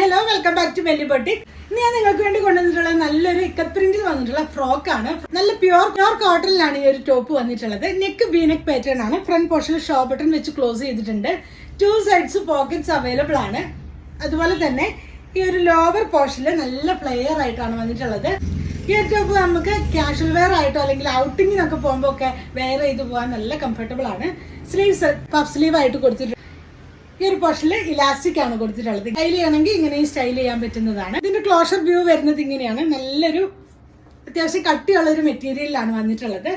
Hello welcome back to Welly boutique ഇന്ന് ഞാൻ നിങ്ങൾക്ക് വേണ്ടി കൊണ്ടുവന്നിട്ടുള്ള നല്ലൊരു ഇക്കത്ത് പ്രിന്റിൽ വന്നിട്ടുള്ള ഫ്രോക്ക് ആണ്. നല്ല പ്യോർ പ്യോർ കോട്ടണിലാണ് ഈ ഒരു ടോപ്പ് വന്നിട്ടുള്ളത്. നെക്ക് വീനെക്ക് പാറ്റേൺ ആണ്. ഫ്രണ്ട് പോർഷനിൽ ഷോ ബട്ടൺ വെച്ച് ക്ലോസ് ചെയ്തിട്ടുണ്ട്. ടു സൈഡ്സ് പോക്കറ്റ്സ് അവൈലബിൾ ആണ്. അതുപോലെ തന്നെ ഈ ഒരു ലോവർ പോർഷനിൽ നല്ല പ്ലെയർ ആയിട്ടാണ് വന്നിട്ടുള്ളത്. ഈ ഒരു ടോപ്പ് നമുക്ക് കാഷ്വൽ വെയർ ആയിട്ടോ അല്ലെങ്കിൽ ഔട്ടിങ്ങിനൊക്കെ പോകുമ്പോൾ ഒക്കെ വെയർ ചെയ്ത് പോകാൻ നല്ല കംഫർട്ടബിൾ ആണ്. സ്ലീവ്സ് പഫ് സ്ലീവ് ആയിട്ട് കൊടുത്തിട്ടുണ്ട്. ഈ ഒരു പോർഷനിൽ ഇലാസ്റ്റിക് ആണ് കൊടുത്തിട്ടുള്ളത്. സ്റ്റൈൽ ചെയ്യണമെങ്കിൽ ഇങ്ങനെയും സ്റ്റൈൽ ചെയ്യാൻ പറ്റുന്നതാണ്. ഇതിന്റെ ക്ലോഷർ വ്യൂ വരുന്നത് ഇങ്ങനെയാണ്. നല്ലൊരു അത്യാവശ്യം കട്ടിയുള്ള ഒരു മെറ്റീരിയലാണ് വന്നിട്ടുള്ളത്.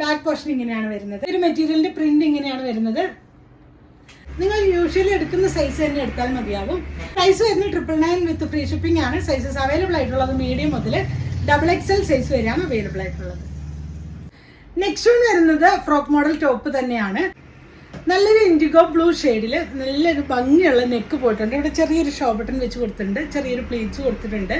ബാക്ക് പോർഷൻ ഇങ്ങനെയാണ് വരുന്നത്. ഒരു മെറ്റീരിയലിന്റെ പ്രിന്റ് ഇങ്ങനെയാണ് വരുന്നത്. നിങ്ങൾ യൂഷ്വലി എടുക്കുന്ന സൈസ് തന്നെ എടുത്താൽ മതിയാകും സൈസ് വരുന്നത് triple nine with free shipping ആണ്. സൈസസ് അവൈലബിൾ ആയിട്ടുള്ളത് മീഡിയം മുതൽ ഡബിൾ എക്സ് എൽ സൈസ് വരെയാണ് അവൈലബിൾ ആയിട്ടുള്ളത്. നെക്സ്റ്റ് വൺ വരുന്നത് ഫ്രോക്ക് മോഡൽ ടോപ്പ് തന്നെയാണ്. നല്ലൊരു ഇൻഡിഗോ ബ്ലൂ ഷെയ്ഡിൽ നല്ലൊരു ഭംഗിയുള്ള നെക്ക് പോയിട്ടുണ്ട്. ഇവിടെ ചെറിയൊരു ഷോ ബട്ടൺ വെച്ച് കൊടുത്തിട്ടുണ്ട്. ചെറിയൊരു പ്ലീറ്റ്സ് കൊടുത്തിട്ടുണ്ട്.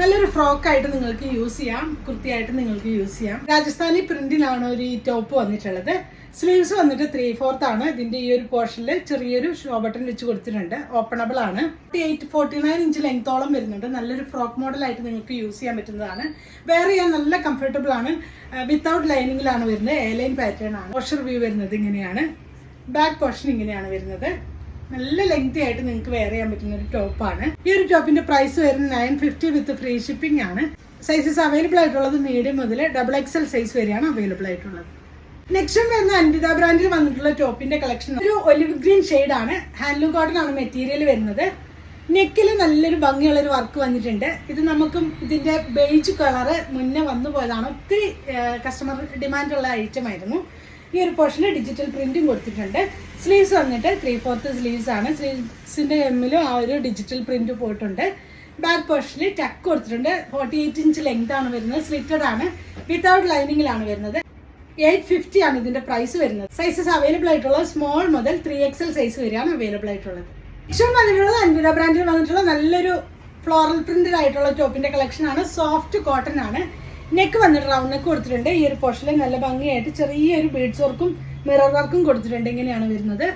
നല്ലൊരു ഫ്രോക്കായിട്ട് നിങ്ങൾക്ക് യൂസ് ചെയ്യാം. കുർത്തിയായിട്ട് നിങ്ങൾക്ക് യൂസ് ചെയ്യാം. രാജസ്ഥാനി പ്രിന്റിലാണ് ഒരു ഈ ടോപ്പ് വന്നിട്ടുള്ളത്. സ്ലീവ്സ് വന്നിട്ട് ത്രീ ഫോർത്ത് ആണ്. ഇതിന്റെ ഈ ഒരു പോർഷനിൽ ചെറിയൊരു ഷോ ബട്ടൺ വെച്ച് കൊടുത്തിട്ടുണ്ട്. ഓപ്പണബിൾ ആണ്. എയ്റ്റ് ഫോർട്ടി നയൻ ഇഞ്ച് ലെങ്ത്തോളം വരുന്നുണ്ട്. നല്ലൊരു ഫ്രോക്ക് മോഡലായിട്ട് നിങ്ങൾക്ക് യൂസ് ചെയ്യാൻ പറ്റുന്നതാണ്. വേറെ ചെയ്യാൻ നല്ല കംഫർട്ടബിൾ ആണ്. വിത്തൗട്ട് ലൈനിങ്ങിലാണ് വരുന്നത്. എ ലൈൻ പാറ്റേൺ ആണ്. പോർഷർ വ്യൂ വരുന്നത് ഇങ്ങനെയാണ്. ബാക്ക് പോർഷൻ ഇങ്ങനെയാണ് വരുന്നത്. നല്ല ലെങ്തി ആയിട്ട് നിങ്ങൾക്ക് വെയർ ചെയ്യാൻ പറ്റുന്ന ഒരു ടോപ്പാണ് ഈ ഒരു ടോപ്പിന്റെ പ്രൈസ് വരുന്നത് nine fifty with free shipping ആണ്. സൈസസ് അവൈലബിൾ ആയിട്ടുള്ളത് മീഡിയം മുതൽ ഡബിൾ എക്സൽ സൈസ് വരെയാണ് അവൈലബിൾ ആയിട്ടുള്ളത്. നെക്സ്റ്റ് വരുന്ന അൻവിത ബ്രാൻഡിൽ വന്നിട്ടുള്ള ടോപ്പിന്റെ കളക്ഷൻ ഒരു ഒലിവ് ഗ്രീൻ ഷെയ്ഡ് ആണ്. ഹാൻഡ്ലൂം കോട്ടൺ ആണ് മെറ്റീരിയൽ വരുന്നത്. നെക്കിൽ നല്ലൊരു ഭംഗിയുള്ള ഒരു വർക്ക് വന്നിട്ടുണ്ട്. ഇത് നമുക്കും ഇതിന്റെ ബേജ് കളറ് മുന്നേ വന്നു പോയതാണ്. ഒത്തിരി കസ്റ്റമർ ഡിമാൻഡുള്ള ഐറ്റം ആയിരുന്നു. ഈ ഒരു പോർഷനിൽ ഡിജിറ്റൽ പ്രിന്റും കൊടുത്തിട്ടുണ്ട്. സ്ലീവ്സ് വന്നിട്ട് ത്രീ ഫോർത്ത് സ്ലീവ്സ് ആണ്. സ്ലീവ്സിന്റെ എമ്മിലും ആ ഒരു ഡിജിറ്റൽ പ്രിന്റ് പോയിട്ടുണ്ട്. ബാക്ക് പോർഷനിൽ ടക്ക് കൊടുത്തിട്ടുണ്ട്. ഫോർട്ടി എയ്റ്റ് ഇഞ്ച് ലെങ്ത് ആണ് വരുന്നത്. സ്ലിറ്റഡ് ആണ്. വിത്തൗട്ട് ലൈനിങ്ങിലാണ് വരുന്നത്. എയ്റ്റ് ഫിഫ്റ്റി ആണ് ഇതിന്റെ പ്രൈസ് വരുന്നത്. സൈസസ് അവൈലബിൾ ആയിട്ടുള്ളത് സ്മോൾ മുതൽ ത്രീ എക്സൽ സൈസ് വരെയാണ് അവൈലബിൾ ആയിട്ടുള്ളത്. ഇഷ്ടം വന്നിട്ടുള്ളത് അൻവിത ബ്രാൻഡിൽ വന്നിട്ടുള്ള നല്ലൊരു ഫ്ലോറൽ പ്രിന്റഡ് ആയിട്ടുള്ള ടോപ്പിന്റെ കളക്ഷൻ ആണ്. സോഫ്റ്റ് കോട്ടൺ ആണ്. നെക്ക് വന്നിട്ട് റൗണ്ട് നെക്ക് കൊടുത്തിട്ടുണ്ട്. ഈ ഒരു പോർഷനിൽ നല്ല ഭംഗിയായിട്ട് ചെറിയൊരു ബീഡ്സ് വർക്കും മിറർ വർക്കും കൊടുത്തിട്ടുണ്ട്. ഇങ്ങനെയാണ് വരുന്നത്.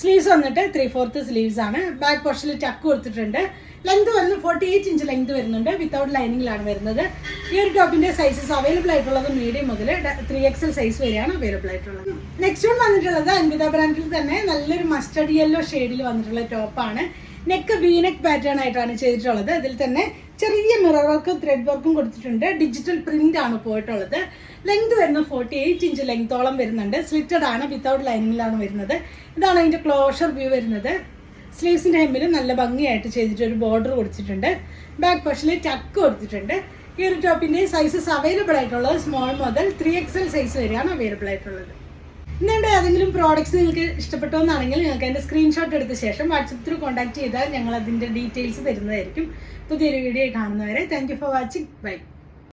സ്ലീവ്സ് വന്നിട്ട് ത്രീ ഫോർത്ത് സ്ലീവ്സ് ആണ് ബാക്ക് പോർഷനിൽ ടക്ക് കൊടുത്തിട്ടുണ്ട്. ലെങ്ത് വന്ന് ഫോർട്ടി എയ്റ്റ് ഇഞ്ച് ലെങ്ത് വരുന്നുണ്ട്. വിത്തൗട്ട് ലൈനിങ്ങിലാണ് വരുന്നത്. ഈ ഒരു ടോപ്പിന്റെ സൈസസ് അവൈലബിൾ ആയിട്ടുള്ളത് മീഡിയം മുതൽ ത്രീ എക്സൽ സൈസ് വരെയാണ് അവൈലബിൾ ആയിട്ടുള്ളത്. നെക്സ്റ്റ് വൺ വന്നിട്ടുള്ളത് അൻവിത ബ്രാൻഡിൽ തന്നെ നല്ലൊരു മസ്റ്റർഡ് യെല്ലോ ഷെയ്ഡിൽ വന്നിട്ടുള്ള ടോപ്പാണ് നെക്ക് വീനെക്ക് പാറ്റേൺ ആയിട്ടാണ് ചെയ്തിട്ടുള്ളത്. അതിൽ തന്നെ ചെറിയ മിറർ വർക്കും ത്രെഡ് വർക്കും കൊടുത്തിട്ടുണ്ട്. ഡിജിറ്റൽ പ്രിന്റ് ആണ് പോയിട്ടുള്ളത്. ലെങ്ത് വരുന്ന ഫോർട്ടി എയ്റ്റ് ഇഞ്ച് ലെങ്തോളം വരുന്നുണ്ട്. സ്ലിറ്റഡ് ആണ് വിത്തൗട്ട് ലൈനിങ്ങിലാണ് വരുന്നത്. ഇതാണ് അതിന്റെ ക്ലോഷർ വ്യൂ വരുന്നത്. സ്ലീവ്സിന്റെ ഹെമ്മിൽ നല്ല ഭംഗിയായിട്ട് ചെയ്തിട്ട് ഒരു ബോർഡർ കൊടുത്തിട്ടുണ്ട്. ബാക്ക് പോർഷനിൽ ടക്ക് കൊടുത്തിട്ടുണ്ട്. ഈ ഒരു ടോപ്പിന്റെ സൈസസ് അവൈലബിൾ ആയിട്ടുള്ളത് സ്മോൾ മുതൽ ത്രീ എക്സൽ സൈസ് വരെയാണ് അവൈലബിൾ ആയിട്ടുള്ളത്. ഇന്നുണ്ട് ഏതെങ്കിലും പ്രോഡക്റ്റ്സ് നിങ്ങൾക്ക് ഇഷ്ടപ്പെട്ടോന്നാണെങ്കിൽ നിങ്ങൾക്ക് അതിന്റെ സ്ക്രീൻഷോട്ട് എടുത്ത ശേഷം വാട്സപ്പ് ത്രൂ കോൺടാക്ട് ചെയ്താൽ ഞങ്ങൾ അതിന്റെ ഡീറ്റെയിൽസ് തരുന്നതായിരിക്കും. പുതിയൊരു വീഡിയോ കാണുന്നവരെ താങ്ക് ഫോർ വാച്ചിങ് ബൈ